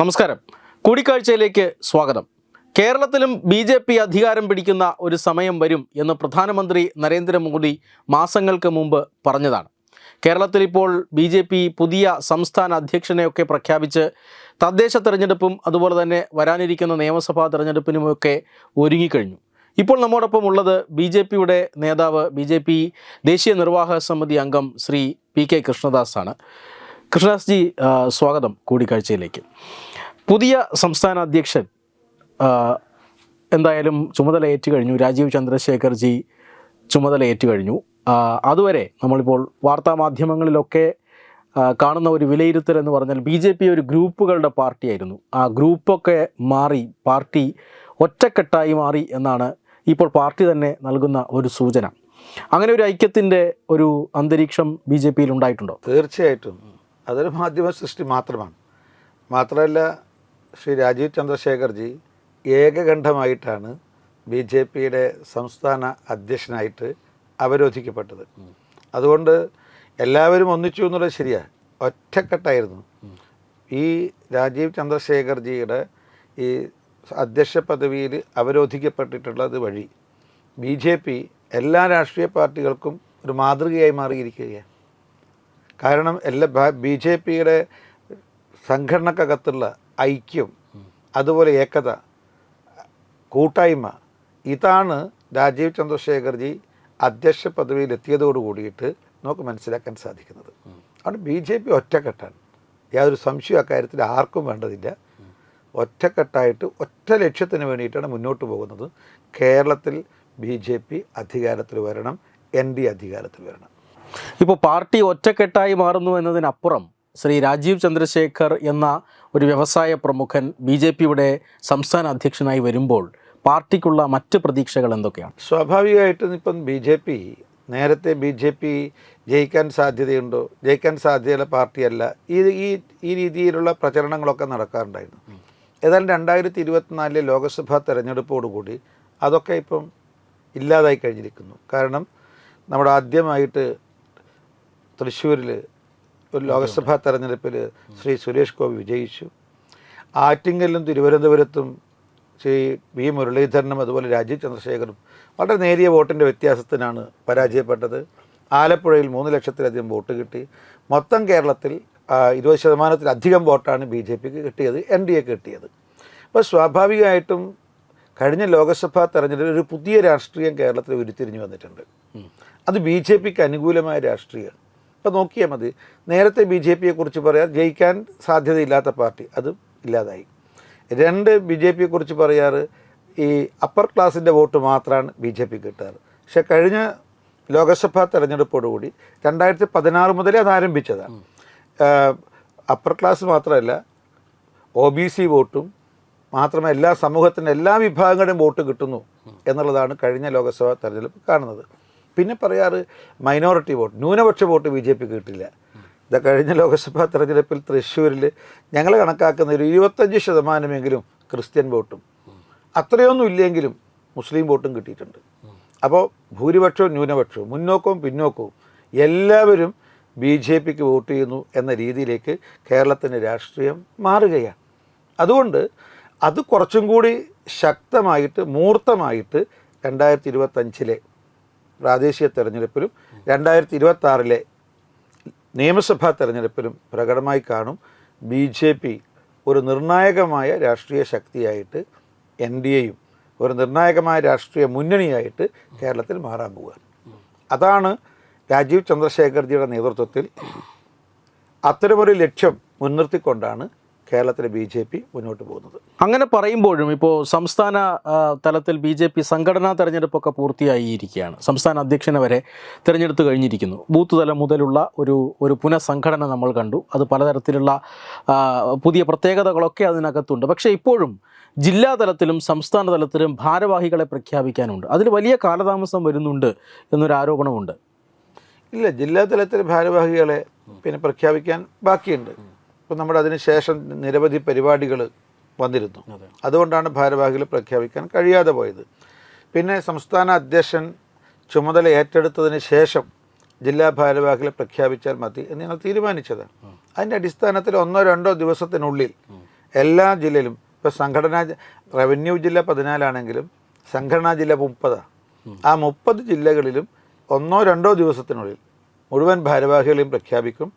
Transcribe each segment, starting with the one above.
നമസ്കാരം. കൂടിക്കാഴ്ചയിലേക്ക് സ്വാഗതം. കേരളത്തിലും ബി ജെ പി അധികാരം പിടിക്കുന്ന ഒരു സമയം വരും എന്ന് പ്രധാനമന്ത്രി നരേന്ദ്രമോദി മാസങ്ങൾക്ക് മുമ്പ് പറഞ്ഞതാണ്. കേരളത്തിൽ ഇപ്പോൾ ബി ജെ പി പുതിയ സംസ്ഥാന അധ്യക്ഷനെയൊക്കെ പ്രഖ്യാപിച്ച് തദ്ദേശ തെരഞ്ഞെടുപ്പും അതുപോലെ തന്നെ വരാനിരിക്കുന്ന നിയമസഭാ തെരഞ്ഞെടുപ്പിനുമൊക്കെ ഒരുങ്ങിക്കഴിഞ്ഞു. ഇപ്പോൾ നമ്മോടൊപ്പം ഉള്ളത് ബി ജെ പിയുടെ നേതാവ് ബി ജെ പി ദേശീയ നിർവാഹക സമിതി അംഗം ശ്രീ പി കെ കൃഷ്ണദാസ് ആണ് കൃഷ്ണദാസ് ജി സ്വാഗതം കൂടിക്കാഴ്ചയിലേക്ക്. പുതിയ സംസ്ഥാന അധ്യക്ഷൻ എന്തായാലും ചുമതല ഏറ്റുകഴിഞ്ഞു. രാജീവ് ചന്ദ്രശേഖർ ജി ചുമതല ഏറ്റുകഴിഞ്ഞു. കഴിഞ്ഞു അതുവരെ നമ്മളിപ്പോൾ വാർത്താ മാധ്യമങ്ങളിലൊക്കെ ആ, കാണുന്ന ഒരു വിലയിരുത്തൽ എന്ന് പറഞ്ഞാൽ ബി ജെ പി ഒരു ഗ്രൂപ്പുകളുടെ പാർട്ടിയായിരുന്നു. ആ ഗ്രൂപ്പൊക്കെ മാറി പാർട്ടി ഒറ്റക്കെട്ടായി മാറി എന്നാണ് ഇപ്പോൾ പാർട്ടി തന്നെ നൽകുന്ന ഒരു സൂചന. അങ്ങനെ ഒരു ഐക്യത്തിന്റെ ഒരു അന്തരീക്ഷം ബി ജെ പിയിൽ ഉണ്ടായിട്ടുണ്ടോ? തീർച്ചയായിട്ടും. അതൊരു മാധ്യമ സൃഷ്ടി മാത്രമാണ്. മാത്രമല്ല ശ്രീ രാജീവ് ചന്ദ്രശേഖർജി ഏകകണ്ഠമായിട്ടാണ് ബി ജെ പിയുടെ സംസ്ഥാന അധ്യക്ഷനായിട്ട് അവരോധിക്കപ്പെട്ടത്. അതുകൊണ്ട് എല്ലാവരും ഒന്നിച്ചു എന്നുള്ളത് ശരിയാണ് ഒറ്റക്കെട്ടായിരുന്നു. ഈ രാജീവ് ചന്ദ്രശേഖർജിയുടെ ഈ അധ്യക്ഷ പദവിയിൽ അവരോധിക്കപ്പെട്ടിട്ടുള്ളത് വഴി ബി ജെ പി എല്ലാ രാഷ്ട്രീയ പാർട്ടികൾക്കും ഒരു മാതൃകയായി മാറിയിരിക്കുകയാണ്. കാരണം എല്ലാ ബി ജെ പിയുടെ സംഘടനക്കകത്തുള്ള ഐക്യം അതുപോലെ ഏകത കൂട്ടായ്മ. ഇതാണ് രാജീവ് ചന്ദ്രശേഖർജി അധ്യക്ഷ പദവിയിൽ എത്തിയതോട് കൂടിയിട്ട് നമുക്ക് മനസ്സിലാക്കാൻ സാധിക്കുന്നത്. അതുകൊണ്ട് ബി ജെ പി ഒറ്റക്കെട്ടാണ്. യാതൊരു സംശയം അക്കാര്യത്തിൽ ആർക്കും വേണ്ടതില്ല. ഒറ്റക്കെട്ടായിട്ട് ഒറ്റ ലക്ഷ്യത്തിന് വേണ്ടിയിട്ടാണ് മുന്നോട്ട് പോകുന്നത്. കേരളത്തിൽ ബി ജെ പി അധികാരത്തിൽ വരണം എൻ ഡി അധികാരത്തിൽ വരണം. ഇപ്പോൾ പാർട്ടി ഒറ്റക്കെട്ടായി മാറുന്നു എന്നതിനപ്പുറം ശ്രീ രാജീവ് ചന്ദ്രശേഖർ എന്ന ഒരു വ്യവസായ പ്രമുഖൻ ബി ജെ പിയുടെ സംസ്ഥാന അധ്യക്ഷനായി വരുമ്പോൾ പാർട്ടിക്കുള്ള മറ്റ് പ്രതീക്ഷകൾ എന്തൊക്കെയാണ്? സ്വാഭാവികമായിട്ടും ഇപ്പം ബി ജെ പി നേരത്തെ ബി ജെ പി ജയിക്കാൻ സാധ്യതയുണ്ടോ? ജയിക്കാൻ സാധ്യതയുള്ള പാർട്ടിയല്ല. ഈ ഈ ഈ രീതിയിലുള്ള പ്രചരണങ്ങളൊക്കെ നടക്കാറുണ്ടായിരുന്നു. ഏതായാലും രണ്ടായിരത്തി ഇരുപത്തിനാലിലെ ലോക്സഭാ തെരഞ്ഞെടുപ്പോടുകൂടി അതൊക്കെ ഇപ്പം ഇല്ലാതായി കഴിഞ്ഞിരിക്കുന്നു. കാരണം നമ്മുടെ ആദ്യമായിട്ട് തൃശ്ശൂരിൽ ഒരു ലോക്സഭാ തെരഞ്ഞെടുപ്പിൽ ശ്രീ സുരേഷ് ഗോപി വിജയിച്ചു. ആറ്റിങ്ങലിലും തിരുവനന്തപുരത്തും ശ്രീ വി മുരളീധരനും അതുപോലെ രാജീവ് ചന്ദ്രശേഖറും വളരെ നേരിയ വോട്ടിന്റെ വ്യത്യാസത്തിനാണ് പരാജയപ്പെട്ടത്. ആലപ്പുഴയിൽ മൂന്ന് ലക്ഷത്തിലധികം വോട്ട് കിട്ടി. മൊത്തം കേരളത്തിൽ ഇരുപത് ശതമാനത്തിലധികം വോട്ടാണ് ബി ജെ പിക്ക് കിട്ടിയത് എൻ ഡി എക്ക് കിട്ടിയത്. അപ്പോൾ സ്വാഭാവികമായിട്ടും കഴിഞ്ഞ ലോകസഭാ തെരഞ്ഞെടുപ്പിൽ ഒരു പുതിയ രാഷ്ട്രീയം കേരളത്തിൽ ഉരുത്തിരിഞ്ഞു വന്നിട്ടുണ്ട്. അത് ബി ജെ പിക്ക് അനുകൂലമായ രാഷ്ട്രീയമാണ്. ഇപ്പോൾ നോക്കിയാൽ മതി. നേരത്തെ ബി ജെ പിയെ കുറിച്ച് പറയാൻ ജയിക്കാൻ സാധ്യതയില്ലാത്ത പാർട്ടി. അത് ഇല്ലാതായി. രണ്ട് ബി ജെ പിയെ കുറിച്ച് പറയാറ് ഈ അപ്പർ ക്ലാസിന്റെ വോട്ട് മാത്രമാണ് ബി ജെ പി കിട്ടാറ്. പക്ഷേ കഴിഞ്ഞ ലോകസഭാ തെരഞ്ഞെടുപ്പോടുകൂടി രണ്ടായിരത്തി പതിനാറ് മുതലേ അത് ആരംഭിച്ചതാണ്. അപ്പർ ക്ലാസ് മാത്രമല്ല ഒ ബി സി വോട്ടും മാത്രമല്ല എല്ലാ സമൂഹത്തിന്റെ എല്ലാ വിഭാഗങ്ങളുടെയും വോട്ട് കിട്ടുന്നു എന്നുള്ളതാണ് കഴിഞ്ഞ ലോകസഭാ തെരഞ്ഞെടുപ്പ് കാണുന്നത്. പിന്നെ പറയാറ് മൈനോറിറ്റി വോട്ട് ന്യൂനപക്ഷ വോട്ട് ബി ജെ പിക്ക് കിട്ടില്ല. ഇത് കഴിഞ്ഞ ലോക്സഭാ തെരഞ്ഞെടുപ്പിൽ തൃശ്ശൂരിൽ ഞങ്ങൾ കണക്കാക്കുന്ന ഒരു ഇരുപത്തഞ്ച് ശതമാനമെങ്കിലും ക്രിസ്ത്യൻ വോട്ടും. അത്രയൊന്നും ഇല്ലെങ്കിലും മുസ്ലിം വോട്ടും കിട്ടിയിട്ടുണ്ട്. അപ്പോൾ ഭൂരിപക്ഷവും ന്യൂനപക്ഷവും മുന്നോക്കവും പിന്നോക്കവും എല്ലാവരും ബി ജെ പിക്ക് വോട്ട് ചെയ്യുന്നു എന്ന രീതിയിലേക്ക് കേരളത്തിന്റെ രാഷ്ട്രീയം മാറുകയാണ്. അതുകൊണ്ട് അത് കുറച്ചും കൂടി ശക്തമായിട്ട് മൂർത്തമായിട്ട് രണ്ടായിരത്തി ഇരുപത്തഞ്ചിലെ പ്രാദേശിക തെരഞ്ഞെടുപ്പിലും രണ്ടായിരത്തി ഇരുപത്തി ആറിലെ നിയമസഭാ തെരഞ്ഞെടുപ്പിലും പ്രകടമായി കാണും ബി ജെ പി ഒരു നിർണായകമായ രാഷ്ട്രീയ ശക്തിയായിട്ട് എൻ ഡി എയും ഒരു നിർണായകമായ രാഷ്ട്രീയ മുന്നണിയായിട്ട് കേരളത്തിൽ മാറാൻ പോവുകയാണ് അതാണ് രാജീവ് ചന്ദ്രശേഖർജിയുടെ നേതൃത്വത്തിൽ അത്തരമൊരു ലക്ഷ്യം മുൻനിർത്തിക്കൊണ്ടാണ് കേരളത്തിലെ ബി ജെ പി മുന്നോട്ട് പോകുന്നത്. അങ്ങനെ പറയുമ്പോഴും ഇപ്പോൾ സംസ്ഥാന തലത്തിൽ ബി ജെ പി സംഘടനാ തെരഞ്ഞെടുപ്പൊക്കെ പൂർത്തിയായിരിക്കുകയാണ്. സംസ്ഥാന അധ്യക്ഷനെ വരെ തിരഞ്ഞെടുത്ത് കഴിഞ്ഞിരിക്കുന്നു. ബൂത്ത് തലം മുതലുള്ള ഒരു ഒരു പുനഃസംഘടന നമ്മൾ കണ്ടു. അത് പലതരത്തിലുള്ള പുതിയ പ്രത്യേകതകളൊക്കെ അതിനകത്തുണ്ട്. പക്ഷേ ഇപ്പോഴും ജില്ലാ തലത്തിലും സംസ്ഥാന തലത്തിലും ഭാരവാഹികളെ പ്രഖ്യാപിക്കാനുണ്ട്. അതിൽ വലിയ കാലതാമസം വരുന്നുണ്ട് എന്നൊരു ആരോപണമുണ്ട്. ഇല്ല ജില്ലാ തലത്തിൽ ഭാരവാഹികളെ പിന്നെ പ്രഖ്യാപിക്കാൻ ബാക്കിയുണ്ട്. ഇപ്പം നമ്മുടെ അതിന് ശേഷം നിരവധി പരിപാടികൾ വന്നിരുന്നു. അതുകൊണ്ടാണ് ഭാരവാഹികൾ പ്രഖ്യാപിക്കാൻ കഴിയാതെ പോയത്. പിന്നെ സംസ്ഥാന അധ്യക്ഷൻ ചുമതല ഏറ്റെടുത്തതിന് ശേഷം ജില്ലാ ഭാരവാഹികളെ പ്രഖ്യാപിച്ചാൽ മതി എന്ന് ഞങ്ങൾ തീരുമാനിച്ചതാണ് അതിന്റെ അടിസ്ഥാനത്തിൽ ഒന്നോ രണ്ടോ ദിവസത്തിനുള്ളിൽ എല്ലാ ജില്ലയിലും ഇപ്പോൾ സംഘടനാ റവന്യൂ ജില്ല പതിനാലാണെങ്കിലും സംഘടനാ ജില്ല മുപ്പതാണ് ആ മുപ്പത് ജില്ലകളിലും ഒന്നോ രണ്ടോ ദിവസത്തിനുള്ളിൽ മുഴുവൻ ഭാരവാഹികളെയും പ്രഖ്യാപിക്കും.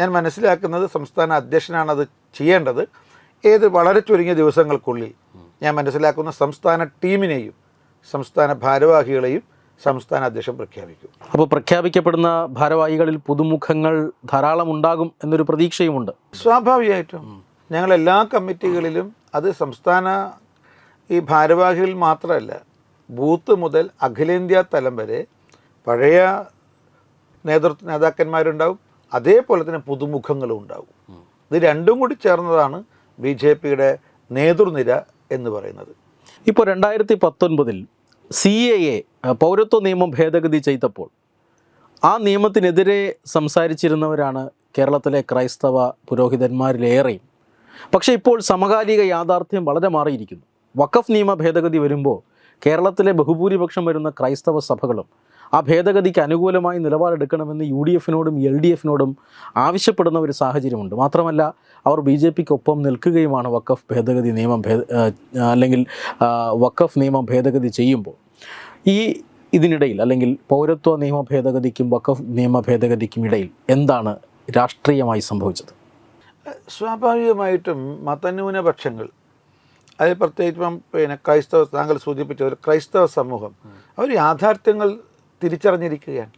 ഞാൻ മനസ്സിലാക്കുന്നത് സംസ്ഥാന അധ്യക്ഷനാണ് അത് ചെയ്യേണ്ടത്. ഏത് വളരെ ചുരുങ്ങിയ ദിവസങ്ങൾക്കുള്ളിൽ ഞാൻ മനസ്സിലാക്കുന്ന സംസ്ഥാന ടീമിനെയും സംസ്ഥാന ഭാരവാഹികളെയും സംസ്ഥാന അധ്യക്ഷൻ പ്രഖ്യാപിക്കും. അപ്പോൾ പ്രഖ്യാപിക്കപ്പെടുന്ന ഭാരവാഹികളിൽ പുതുമുഖങ്ങൾ ധാരാളം ഉണ്ടാകും എന്നൊരു പ്രതീക്ഷയുമുണ്ട്. സ്വാഭാവികമായിട്ടും. ഞങ്ങൾ എല്ലാ കമ്മിറ്റികളിലും അത് സംസ്ഥാന ഈ ഭാരവാഹികളിൽ മാത്രമല്ല ബൂത്ത് മുതൽ അഖിലേന്ത്യാ തലം വരെ പഴയ നേതൃത്വ നേതാക്കന്മാരുണ്ടാവും അതേപോലെ തന്നെ പുതുമുഖങ്ങളും ഉണ്ടാവും ഇത് രണ്ടും കൂടി ചേർന്നതാണ് ബി ജെ പിയുടെ നേതൃനിര എന്ന് പറയുന്നത്. ഇപ്പോൾ രണ്ടായിരത്തി പത്തൊൻപതിൽ സി എ എ പൗരത്വ നിയമം ഭേദഗതി ചെയ്തപ്പോൾ ആ നിയമത്തിനെതിരെ സംസാരിച്ചിരുന്നവരാണ് കേരളത്തിലെ ക്രൈസ്തവ പുരോഹിതന്മാരിലേറെയും. പക്ഷേ ഇപ്പോൾ സമകാലിക യാഥാർത്ഥ്യം വളരെ മാറിയിരിക്കുന്നു. വഖഫ് നിയമ ഭേദഗതി വരുമ്പോൾ കേരളത്തിലെ ബഹുഭൂരിപക്ഷം വരുന്ന ക്രൈസ്തവ സഭകളും ആ ഭേദഗതിക്ക് അനുകൂലമായി നിലപാടെടുക്കണമെന്ന് യു ഡി എഫിനോടും എൽ ഡി എഫിനോടും ആവശ്യപ്പെടുന്ന ഒരു സാഹചര്യമുണ്ട്. മാത്രമല്ല അവർ ബി ജെ പിക്ക് ഒപ്പം നിൽക്കുകയുമാണ് വഖഫ് ഭേദഗതി നിയമം ഭേദ അല്ലെങ്കിൽ വക്കഫ് വഖഫ് നിയമം ഭേദഗതി ചെയ്യുമ്പോൾ. ഈ ഇതിനിടയിൽ അല്ലെങ്കിൽ പൗരത്വ നിയമ ഭേദഗതിക്കും വഖഫ് നിയമ ഭേദഗതിക്കും ഇടയിൽ എന്താണ് രാഷ്ട്രീയമായി സംഭവിച്ചത്? സ്വാഭാവികമായിട്ടും മതന്യൂനപക്ഷങ്ങൾ അതിൽ പ്രത്യേകിച്ച് പിന്നെ ക്രൈസ്തവ താങ്കൾ സൂചിപ്പിച്ച ഒരു ക്രൈസ്തവ സമൂഹം അവർ യാഥാർത്ഥ്യങ്ങൾ തിരിച്ചറിഞ്ഞിരിക്കുകയാണ്.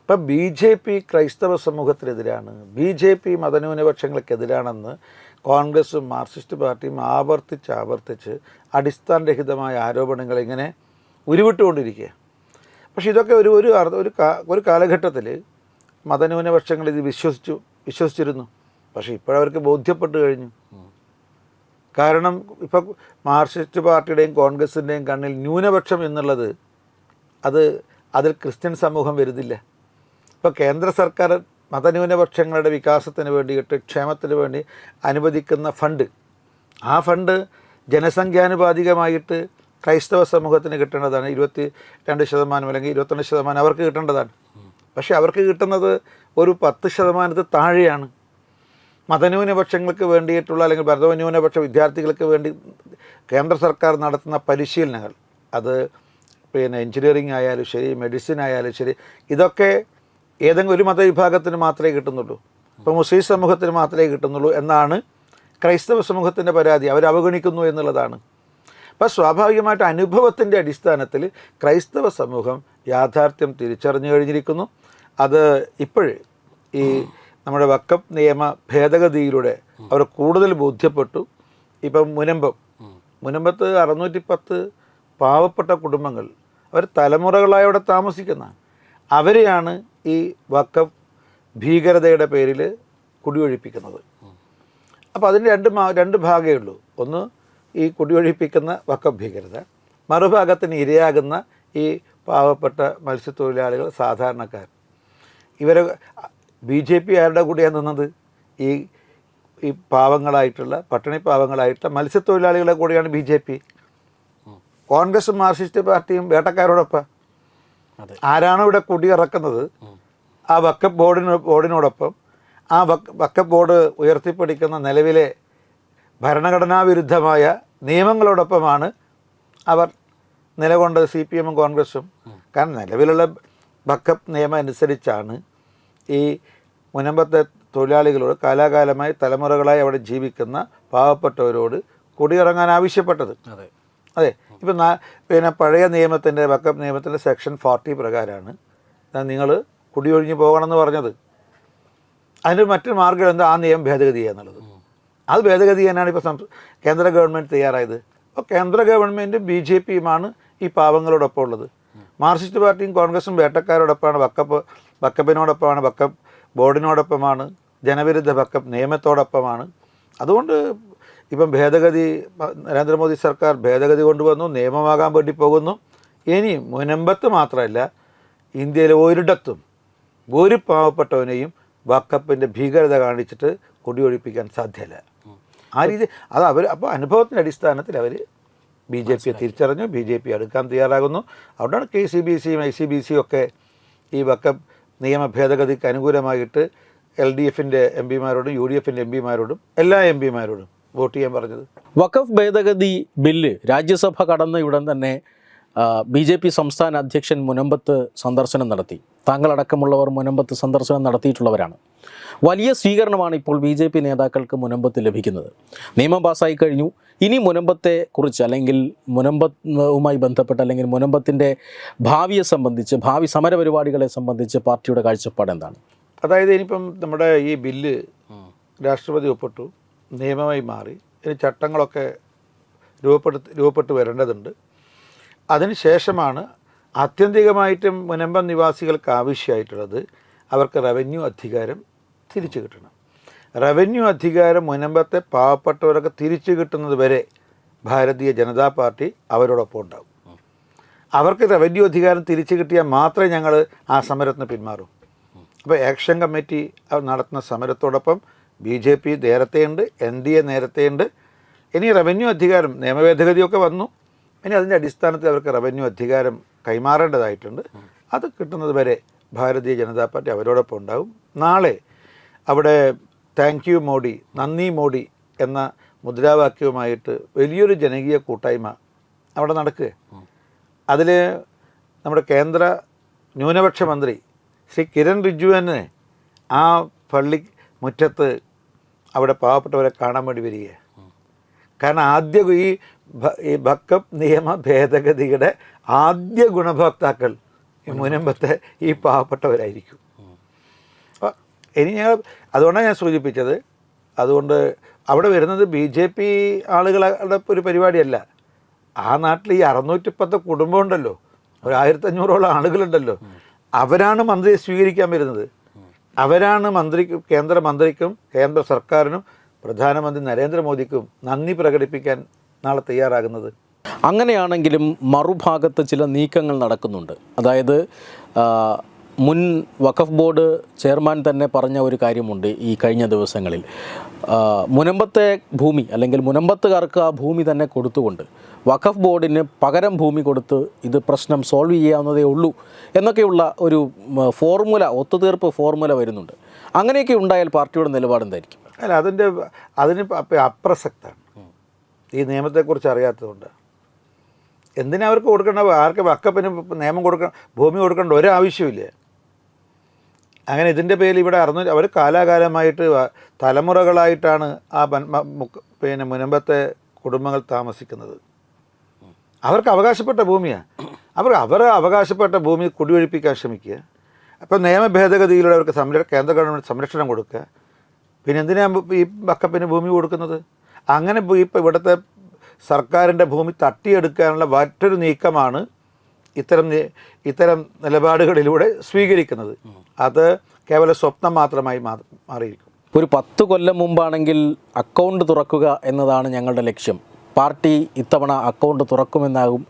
ഇപ്പം ബി ജെ പി ക്രൈസ്തവ സമൂഹത്തിനെതിരാണ് ബി ജെ പി മതന്യൂനപക്ഷങ്ങൾക്കെതിരാണെന്ന് കോൺഗ്രസും മാർക്സിസ്റ്റ് പാർട്ടിയും ആവർത്തിച്ച് ആവർത്തിച്ച് അടിസ്ഥാനരഹിതമായ ആരോപണങ്ങൾ ഇങ്ങനെ ഉരുവിട്ടുകൊണ്ടിരിക്കുക പക്ഷേ ഇതൊക്കെ ഒരു ഒരു ഒരു ഒരു കാലഘട്ടത്തിൽ മതന്യൂനപക്ഷങ്ങൾ ഇത് വിശ്വസിച്ചു വിശ്വസിച്ചിരുന്നു. പക്ഷേ ഇപ്പോഴവർക്ക് ബോധ്യപ്പെട്ട് കഴിഞ്ഞു. കാരണം ഇപ്പം മാർക്സിസ്റ്റ് പാർട്ടിയുടെയും കോൺഗ്രസിന്റെയും കണ്ണിൽ ന്യൂനപക്ഷം എന്നുള്ളത് അത് അതിൽ ക്രിസ്ത്യൻ സമൂഹം വരുന്നില്ല. ഇപ്പോൾ കേന്ദ്ര സർക്കാർ മതന്യൂനപക്ഷങ്ങളുടെ വികാസത്തിന് വേണ്ടിയിട്ട് ക്ഷേമത്തിന് വേണ്ടി അനുവദിക്കുന്ന ഫണ്ട്. ആ ഫണ്ട് ജനസംഖ്യാനുപാതികമായിട്ട് ക്രൈസ്തവ സമൂഹത്തിന് കിട്ടേണ്ടതാണ്. ഇരുപത്തി രണ്ട് ശതമാനം അല്ലെങ്കിൽ ഇരുപത്തിരണ്ട് ശതമാനം അവർക്ക് കിട്ടേണ്ടതാണ്. പക്ഷേ അവർക്ക് കിട്ടുന്നത് ഒരു പത്ത് ശതമാനത്തിൽ താഴെയാണ്. മതന്യൂനപക്ഷങ്ങൾക്ക് വേണ്ടിയിട്ടുള്ള അല്ലെങ്കിൽ ഭരതന്യൂനപക്ഷ വിദ്യാർത്ഥികൾക്ക് വേണ്ടി കേന്ദ്ര സർക്കാർ നടത്തുന്ന പരിശീലനങ്ങൾ. അത് പിന്നെ എഞ്ചിനീയറിംഗ് ആയാലും ശരി മെഡിസിൻ ആയാലും ശരി ഇതൊക്കെ ഏതെങ്കിലും ഒരു മതവിഭാഗത്തിന് മാത്രമേ കിട്ടുന്നുള്ളൂ. ഇപ്പോൾ മുസ്ലിം സമൂഹത്തിന് മാത്രമേ കിട്ടുന്നുള്ളൂ എന്നാണ് ക്രൈസ്തവ സമൂഹത്തിന്റെ പരാതി. അവർ അവഗണിക്കുന്നു എന്നുള്ളതാണ്. അപ്പം സ്വാഭാവികമായിട്ട് അനുഭവത്തിന്റെ അടിസ്ഥാനത്തിൽ ക്രൈസ്തവ സമൂഹം യാഥാർത്ഥ്യം തിരിച്ചറിഞ്ഞു കഴിഞ്ഞിരിക്കുന്നു. അത് ഇപ്പോഴേ ഈ നമ്മുടെ വക്കപ്പ് നിയമ ഭേദഗതിയിലൂടെ അവർ കൂടുതൽ ബോധ്യപ്പെട്ടു. ഇപ്പം മുനമ്പം. മുനമ്പത്ത് അറുന്നൂറ്റി പത്ത് പാവപ്പെട്ട കുടുംബങ്ങൾ അവർ തലമുറകളായി അവിടെ താമസിക്കുന്ന. അവരെയാണ് ഈ വക്കഫ് ഭീകരതയുടെ പേരിൽ കുടിയൊഴിപ്പിക്കുന്നത്. അപ്പോൾ അതിന് രണ്ട് രണ്ട് ഭാഗമേ ഉള്ളൂ. ഒന്ന് ഈ കുടിയൊഴിപ്പിക്കുന്ന വക്കഫ് ഭീകരത മറുഭാഗത്തിന് ഇരയാകുന്ന ഈ പാവപ്പെട്ട മത്സ്യത്തൊഴിലാളികൾ സാധാരണക്കാർ. ഇവരെ ബി ജെ പി ആരുടെ കൂടെയാണ് നിന്നത്? ഈ ഈ പാവങ്ങളായിട്ടുള്ള പട്ടിണി പാവങ്ങളായിട്ടുള്ള മത്സ്യത്തൊഴിലാളികളുടെ കൂടെയാണ് ബി ജെ പി. കോൺഗ്രസും മാർക്സിസ്റ്റ് പാർട്ടിയും വേട്ടക്കാരോടൊപ്പം അതെ. ആരാണോ ഇവിടെ കുടിയിറക്കുന്നത് ആ വക്കപ്പ് ബോർഡിന് ബോർഡിനോടൊപ്പം ആ വക്ക വക്കപ്പ് ബോർഡ് ഉയർത്തിപ്പിടിക്കുന്ന നിലവിലെ ഭരണഘടനാ വിരുദ്ധമായ നിയമങ്ങളോടൊപ്പമാണ് അവർ നിലകൊണ്ടത് സി പി എമ്മും കോൺഗ്രസും കാരണം നിലവിലുള്ള വക്കപ്പ് നിയമം അനുസരിച്ചാണ് ഈ മുനമ്പത്തെ തൊഴിലാളികളോട് കാലാകാലമായി തലമുറകളായി അവിടെ ജീവിക്കുന്ന പാവപ്പെട്ടവരോട് കുടിയിറങ്ങാൻ ആവശ്യപ്പെട്ടത്. അതെ ഇപ്പം പിന്നെ പഴയ നിയമത്തിന്റെ ബക്കപ്പ് നിയമത്തിന്റെ സെക്ഷൻ ഫോർട്ടി പ്രകാരമാണ് നിങ്ങൾ കുടിയൊഴിഞ്ഞ് പോകണമെന്ന് പറഞ്ഞത്. അതിന് മറ്റൊരു മാർഗം എന്താ? ആ നിയമം ഭേദഗതി ചെയ്യുക എന്നുള്ളത്. അത് ഭേദഗതി ചെയ്യാനാണ് ഇപ്പോൾ കേന്ദ്ര ഗവൺമെന്റ് തയ്യാറായത്. അപ്പോൾ കേന്ദ്ര ഗവൺമെന്റും ബി ജെ പിയുമാണ് ഈ പാവങ്ങളോടൊപ്പം ഉള്ളത്. മാർക്സിസ്റ്റ് പാർട്ടിയും കോൺഗ്രസും വേട്ടക്കാരോടൊപ്പമാണ് വക്കപ്പ് വക്കപ്പിനോടൊപ്പമാണ് വക്കപ്പ് ബോർഡിനോടൊപ്പമാണ് ജനവിരുദ്ധ വക്കപ്പ് നിയമത്തോടൊപ്പമാണ്. അതുകൊണ്ട് ഇപ്പം ഭേദഗതി നരേന്ദ്രമോദി സർക്കാർ ഭേദഗതി കൊണ്ടുവന്നു നിയമമാകാൻ വേണ്ടി പോകുന്നു. ഇനി മുനമ്പത്ത് മാത്രമല്ല ഇന്ത്യയിലെ ഒരിടത്തും ഒരു പാവപ്പെട്ടവനെയും വക്കപ്പിന്റെ ഭീകരത കാണിച്ചിട്ട് കുടിയൊഴിപ്പിക്കാൻ സാധ്യമല്ല ആ രീതി അത് അവർ അപ്പോൾ അനുഭവത്തിന്റെ അടിസ്ഥാനത്തിൽ അവർ ബി ജെ പിയെ തിരിച്ചറിഞ്ഞു ബി ജെ പി അടുക്കാൻ തയ്യാറാകുന്നു. അതുകൊണ്ടാണ് കെ സി ബി സിയും ഐ സി ബി സിയും ഒക്കെ ഈ വക്കപ്പ് നിയമ ഭേദഗതിക്ക് അനുകൂലമായിട്ട് എൽ ഡി എഫിന്റെ എം പിമാരോടും യു ഡി എഫിന്റെ എം പിമാരോടും എല്ലാ എം പിമാരോടും വോട്ട് ചെയ്യാൻ പറഞ്ഞത്? വഖഫ് ഭേദഗതി ബില്ല് രാജ്യസഭ കടന്ന ഉടൻ തന്നെ ബി ജെ പി സംസ്ഥാന അധ്യക്ഷൻ മുനമ്പത്ത് സന്ദർശനം നടത്തി. താങ്കളടക്കമുള്ളവർ മുനമ്പത്ത് സന്ദർശനം നടത്തിയിട്ടുള്ളവരാണ്. വലിയ സ്വീകരണമാണ് ഇപ്പോൾ ബി ജെ പി നേതാക്കൾക്ക് മുനമ്പത്ത് ലഭിക്കുന്നത്. നിയമം പാസ്സായി കഴിഞ്ഞു. ഇനി മുനമ്പത്തെ കുറിച്ച് അല്ലെങ്കിൽ മുനമ്പുമായി ബന്ധപ്പെട്ട് അല്ലെങ്കിൽ മുനമ്പത്തിന്റെ ഭാവിയെ സംബന്ധിച്ച് ഭാവി സമരപരിപാടികളെ സംബന്ധിച്ച് പാർട്ടിയുടെ കാഴ്ചപ്പാട് എന്താണ്? അതായത് ഇനിയിപ്പം നമ്മുടെ ഈ ബില്ല് രാഷ്ട്രപതി ഒപ്പിട്ടു. നിയമമായി മാറി. ഇതിന് ചട്ടങ്ങളൊക്കെ രൂപപ്പെടുത്തി രൂപപ്പെട്ട് വരേണ്ടതുണ്ട്. അതിനുശേഷമാണ് ആത്യന്തികമായിട്ടും മുനമ്പം നിവാസികൾക്ക് ആവശ്യമായിട്ടുള്ളത് അവർക്ക് റവന്യൂ അധികാരം തിരിച്ചു കിട്ടണം. റവന്യൂ അധികാരം മുനമ്പത്തെ പാവപ്പെട്ടവരൊക്കെ തിരിച്ചു കിട്ടുന്നത് വരെ ഭാരതീയ ജനതാ പാർട്ടി അവരോടൊപ്പം ഉണ്ടാകും അവർക്ക് റവന്യൂ അധികാരം തിരിച്ചു കിട്ടിയാൽ മാത്രമേ ഞങ്ങൾ ആ സമരത്തിന് പിന്മാറൂ. അപ്പോൾ ആക്ഷൻ കമ്മിറ്റി നടത്തുന്ന സമരത്തോടൊപ്പം ബി ജെ പി നേരത്തെയുണ്ട് എൻ ഡി എ നേരത്തെയുണ്ട്. ഇനി റവന്യൂ അധികാരം നിയമഭേദഗതിയൊക്കെ വന്നു. ഇനി അതിന്റെ അടിസ്ഥാനത്തിൽ അവർക്ക് റവന്യൂ അധികാരം കൈമാറേണ്ടതായിട്ടുണ്ട്. അത് കിട്ടുന്നത് വരെ ഭാരതീയ ജനതാ പാർട്ടി അവരോടൊപ്പം ഉണ്ടാകും. നാളെ അവിടെ താങ്ക് യു മോഡി നന്ദി മോഡി എന്ന മുദ്രാവാക്യവുമായിട്ട് വലിയൊരു ജനകീയ കൂട്ടായ്മ അവിടെ നടക്കുക. അതിൽ നമ്മുടെ കേന്ദ്ര ന്യൂനപക്ഷ മന്ത്രി ശ്രീ കിരൺ റിജുവിനെ ആ പള്ളി മുറ്റത്ത് അവിടെ പാവപ്പെട്ടവരെ കാണാൻ വേണ്ടി വരികയാണ് കാരണം ആദ്യ ഈ ഈ ഭക്കം നിയമ ഭേദഗതിയുടെ ആദ്യ ഗുണഭോക്താക്കൾ ഈ മുനമ്പത്തെ ഈ പാവപ്പെട്ടവരായിരിക്കും. അപ്പോൾ ഇനി ഞങ്ങൾ അതുകൊണ്ടാണ് ഞാൻ സൂചിപ്പിച്ചത്. അതുകൊണ്ട് അവിടെ വരുന്നത് ബി ജെ പി ആളുകളുടെ ഒരു പരിപാടിയല്ല. ആ നാട്ടിൽ ഈ അറുന്നൂറ്റിപ്പത്ത് കുടുംബമുണ്ടല്ലോ. ഒരു ആയിരത്തഞ്ഞൂറോളം ആളുകളുണ്ടല്ലോ. അവരാണ് മന്ത്രിയെ സ്വീകരിക്കാൻ വരുന്നത്. അവരാണ് മന്ത്രി കേന്ദ്രമന്ത്രിക്കും കേന്ദ്ര സർക്കാരിനും പ്രധാനമന്ത്രി നരേന്ദ്രമോദിക്കും നന്ദി പ്രകടിപ്പിക്കാൻ നാളെ തയ്യാറാകുന്നത്. അങ്ങനെയാണെങ്കിലും മറുഭാഗത്ത് ചില നീക്കങ്ങൾ നടക്കുന്നുണ്ട്. അതായത് മുൻ വഖഫ് ബോർഡ് ചെയർമാൻ തന്നെ പറഞ്ഞ ഒരു കാര്യമുണ്ട് ഈ കഴിഞ്ഞ ദിവസങ്ങളിൽ. മുനമ്പത്തെ ഭൂമി അല്ലെങ്കിൽ മുനമ്പത്തുകാർക്ക് ആ ഭൂമി തന്നെ കൊടുത്തുകൊണ്ട് വഖഫ് ബോർഡിന് പകരം ഭൂമി കൊടുത്ത് ഇത് പ്രശ്നം സോൾവ് ചെയ്യാവുന്നതേ ഉള്ളൂ എന്നൊക്കെയുള്ള ഒരു ഫോർമുല ഒത്തുതീർപ്പ് ഫോർമുല വരുന്നുണ്ട്. അങ്ങനെയൊക്കെ ഉണ്ടായാൽ പാർട്ടിയുടെ നിലപാട് എന്തായിരിക്കും? അല്ല അതിന്റെ അതിന് അപ്രസക്താണ് ഈ നിയമത്തെക്കുറിച്ച് അറിയാത്തതുകൊണ്ട്. എന്തിനാ അവർക്ക് കൊടുക്കേണ്ട? ആർക്ക് വക്കപ്പിന് നിയമം കൊടുക്കണം ഭൂമി കൊടുക്കേണ്ട ഒരാവശ്യമില്ല? അങ്ങനെ ഇതിന്റെ പേരിൽ ഇവിടെ അറിഞ്ഞു അവർ കാലാകാലമായിട്ട് തലമുറകളായിട്ടാണ് ആ പിന്നെ മുനമ്പത്തെ കുടുംബങ്ങൾ താമസിക്കുന്നത്. അവർക്ക് അവകാശപ്പെട്ട ഭൂമിയാണ് അവർ അവർ അവകാശപ്പെട്ട ഭൂമി കുടിയൊഴിപ്പിക്കാൻ ശ്രമിക്കുക. അപ്പോൾ നിയമ ഭേദഗതിയിലൂടെ അവർക്ക് സംര കേന്ദ്ര ഗവൺമെന്റ് സംരക്ഷണം കൊടുക്കുക. പിന്നെ എന്തിനാണ് ഈ ബക്കപ്പിന് ഭൂമി കൊടുക്കുന്നത്? അങ്ങനെ ഇപ്പോൾ ഇവിടുത്തെ സർക്കാരിന്റെ ഭൂമി തട്ടിയെടുക്കാനുള്ള മറ്റൊരു നീക്കമാണ് ഇത്തരം ഇത്തരം നിലപാടുകളിലൂടെ സ്വീകരിക്കുന്നത്. അത് കേവല സ്വപ്നം മാത്രമായി മാറിയിരിക്കും. ഒരു പത്ത് കൊല്ലം മുമ്പാണെങ്കിൽ അക്കൗണ്ട് തുറക്കുക എന്നതാണ് ഞങ്ങളുടെ ലക്ഷ്യം. പാർട്ടി ഇത്തവണ അക്കൗണ്ട് തുറക്കുമെന്നാകും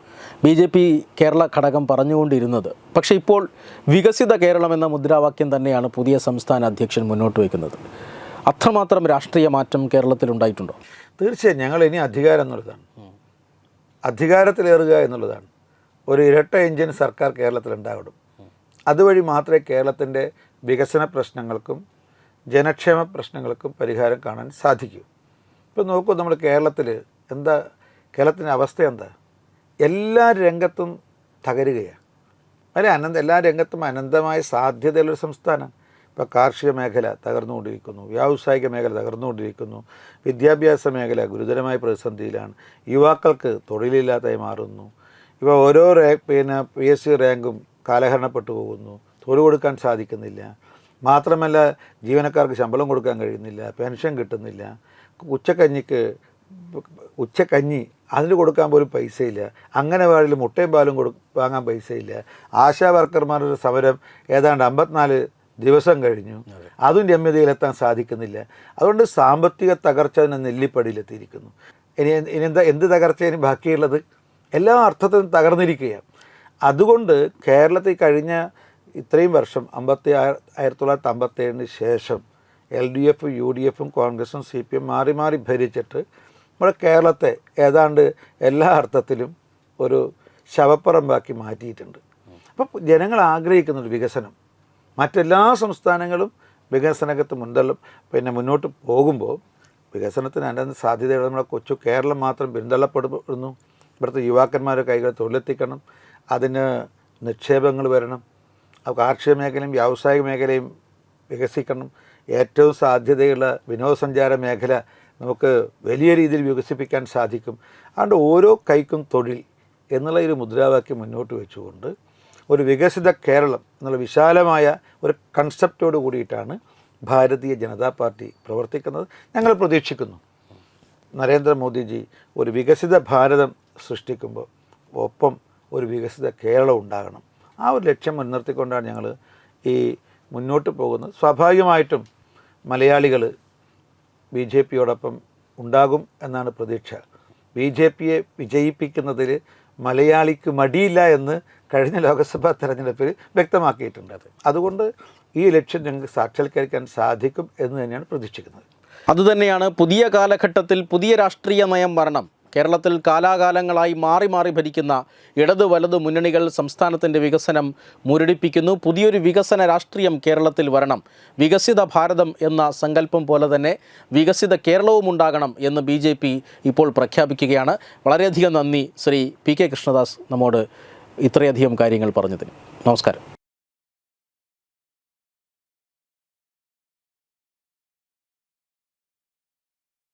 ബി ജെ പി കേരള ഘടകം പറഞ്ഞുകൊണ്ടിരുന്നത്. പക്ഷേ ഇപ്പോൾ വികസിത കേരളം എന്ന മുദ്രാവാക്യം തന്നെയാണ് പുതിയ സംസ്ഥാന അധ്യക്ഷൻ മുന്നോട്ട് വയ്ക്കുന്നത്. അത്രമാത്രം രാഷ്ട്രീയ മാറ്റം കേരളത്തിൽ ഉണ്ടായിട്ടുണ്ടോ? തീർച്ചയായും ഞങ്ങൾ ഇനി അധികാരം എന്നുള്ളതാണ്. അധികാരത്തിലേറുക എന്നുള്ളതാണ്. ഒരു ഇരട്ട എഞ്ചിൻ സർക്കാർ കേരളത്തിൽ ഉണ്ടാവിടും അതുവഴി മാത്രമേ കേരളത്തിന്റെ വികസന പ്രശ്നങ്ങൾക്കും ജനക്ഷേമ പ്രശ്നങ്ങൾക്കും പരിഹാരം കാണാൻ സാധിക്കൂ. ഇപ്പോൾ നോക്കൂ നമ്മൾ കേരളത്തിൽ എന്താ കേരളത്തിന്റെ അവസ്ഥ എന്താ? എല്ലാ രംഗത്തും തകരുകയാണ്. അല്ലെ അനന്ത എല്ലാ രംഗത്തും അനന്തമായ സാധ്യതയുള്ളൊരു സംസ്ഥാനം. ഇപ്പോൾ കാർഷിക മേഖല തകർന്നുകൊണ്ടിരിക്കുന്നു. വ്യാവസായിക മേഖല തകർന്നുകൊണ്ടിരിക്കുന്നു. വിദ്യാഭ്യാസ മേഖല ഗുരുതരമായ പ്രതിസന്ധിയിലാണ്. യുവാക്കൾക്ക് തൊഴിലില്ലാതായി മാറുന്നു. ഇപ്പോൾ ഓരോ റാങ്ക് പിന്നെ പി എസ് സി റാങ്കും കാലഹരണപ്പെട്ടു പോകുന്നു. തൊഴിൽ കൊടുക്കാൻ സാധിക്കുന്നില്ല. മാത്രമല്ല ജീവനക്കാർക്ക് ശമ്പളം കൊടുക്കാൻ കഴിയുന്നില്ല. പെൻഷൻ കിട്ടുന്നില്ല. ഉച്ചക്കഞ്ഞിക്ക് ഉച്ചക്കഞ്ഞി അതിന് കൊടുക്കാൻ പോലും പൈസയില്ല. അങ്ങനെ വേണമെങ്കിൽ മുട്ടയും പാലും കൊടു വാങ്ങാൻ പൈസയില്ല. ആശാ വർക്കർമാരുടെ സമരം ഏതാണ്ട് അമ്പത്തിനാല് ദിവസം കഴിഞ്ഞു. അതും. രമ്യതയിലെത്താൻ സാധിക്കുന്നില്ല. അതുകൊണ്ട് സാമ്പത്തിക തകർച്ച തന്നെ നെല്ലിപ്പടിയിലെത്തിയിരിക്കുന്നു. ഇനി ഇനി എന്താ എന്ത് തകർച്ച ഇനി ബാക്കിയുള്ളത്? എല്ലാ അർത്ഥത്തിലും തകർന്നിരിക്കുകയാണ്. അതുകൊണ്ട് കേരളത്തിൽ കഴിഞ്ഞ ഇത്രയും വർഷം അമ്പത്തി ആയിര- ആയിരത്തി തൊള്ളായിരത്തി അമ്പത്തേഴിന് ശേഷം എൽ ഡി എഫും യു ഡി എഫും കോൺഗ്രസും സി പി എം മാറി മാറി ഭരിച്ചിട്ട് നമ്മുടെ കേരളത്തെ ഏതാണ്ട് എല്ലാ അർത്ഥത്തിലും ഒരു ശവപ്പറമ്പാക്കി മാറ്റിയിട്ടുണ്ട്. അപ്പോൾ ജനങ്ങൾ ആഗ്രഹിക്കുന്നുണ്ട് വികസനം. മറ്റെല്ലാ സംസ്ഥാനങ്ങളും വികസനകത്ത് മുന്തള്ളും പിന്നെ മുന്നോട്ട് പോകുമ്പോൾ വികസനത്തിന് അതിന്റെ സാധ്യതകൾ നമ്മുടെ കൊച്ചു കേരളം മാത്രം പിന്തള്ളപ്പെടുന്നു. ഇവിടുത്തെ യുവാക്കന്മാരുടെ കൈകൾ തൊഴിലെത്തിക്കണം. അതിന് നിക്ഷേപങ്ങൾ വരണം. കാർഷിക മേഖലയും വ്യാവസായിക മേഖലയും വികസിക്കണം. ഏറ്റവും സാധ്യതയുള്ള വിനോദസഞ്ചാര മേഖല നമുക്ക് വലിയ രീതിയിൽ വികസിപ്പിക്കാൻ സാധിക്കും. അതുകൊണ്ട് ഓരോ കൈക്കും തൊഴിൽ എന്നുള്ള ഒരു മുദ്രാവാക്യം മുന്നോട്ട് വെച്ചുകൊണ്ട് ഒരു വികസിത കേരളം എന്നുള്ള വിശാലമായ ഒരു കൺസെപ്റ്റോട് കൂടിയിട്ടാണ് ഭാരതീയ ജനതാ പാർട്ടി പ്രവർത്തിക്കുന്നത്. ഞങ്ങൾ പ്രതീക്ഷിക്കുന്നു നരേന്ദ്രമോദിജി ഒരു വികസിത ഭാരതം സൃഷ്ടിക്കുമ്പോൾ ഒപ്പം ഒരു വികസിത കേരളം ഉണ്ടാകണം. ആ ഒരു ലക്ഷ്യം മുൻനിർത്തിക്കൊണ്ടാണ് ഞങ്ങൾ ഈ മുന്നോട്ട് പോകുന്നത്. സ്വാഭാവികമായിട്ടും മലയാളികൾ ബി ജെ പിയോടൊപ്പം ഉണ്ടാകും എന്നാണ് പ്രതീക്ഷ. ബി ജെ പിയെ വിജയിപ്പിക്കുന്നതിൽ മലയാളിക്ക് മടിയില്ല എന്ന് കഴിഞ്ഞ ലോക്സഭാ തെരഞ്ഞെടുപ്പിൽ വ്യക്തമാക്കിയിട്ടുണ്ട് അതുകൊണ്ട് ഈ ലക്ഷ്യം ഞങ്ങൾക്ക് സാക്ഷാത്കരിക്കാൻ സാധിക്കും എന്ന് തന്നെയാണ് പ്രതീക്ഷിക്കുന്നത്. അതുതന്നെയാണ് പുതിയ കാലഘട്ടത്തിൽ പുതിയ രാഷ്ട്രീയ നയം വരണം. കേരളത്തിൽ കാലാകാലങ്ങളായി മാറി മാറി ഭരിക്കുന്ന ഇടത് വലത് മുന്നണികൾ സംസ്ഥാനത്തിന്റെ വികസനം മുരടിപ്പിക്കുന്നു. പുതിയൊരു വികസന രാഷ്ട്രീയം കേരളത്തിൽ വരണം. വികസിത ഭാരതം എന്ന സങ്കല്പം പോലെ തന്നെ വികസിത കേരളവും ഉണ്ടാകണം എന്ന് ബി ജെ പി ഇപ്പോൾ പ്രഖ്യാപിക്കുകയാണ്. വളരെയധികം നന്ദി ശ്രീ പി കെ കൃഷ്ണദാസ് നമ്മോട് ഇത്രയധികം കാര്യങ്ങൾ പറഞ്ഞതിന്. നമസ്കാരം.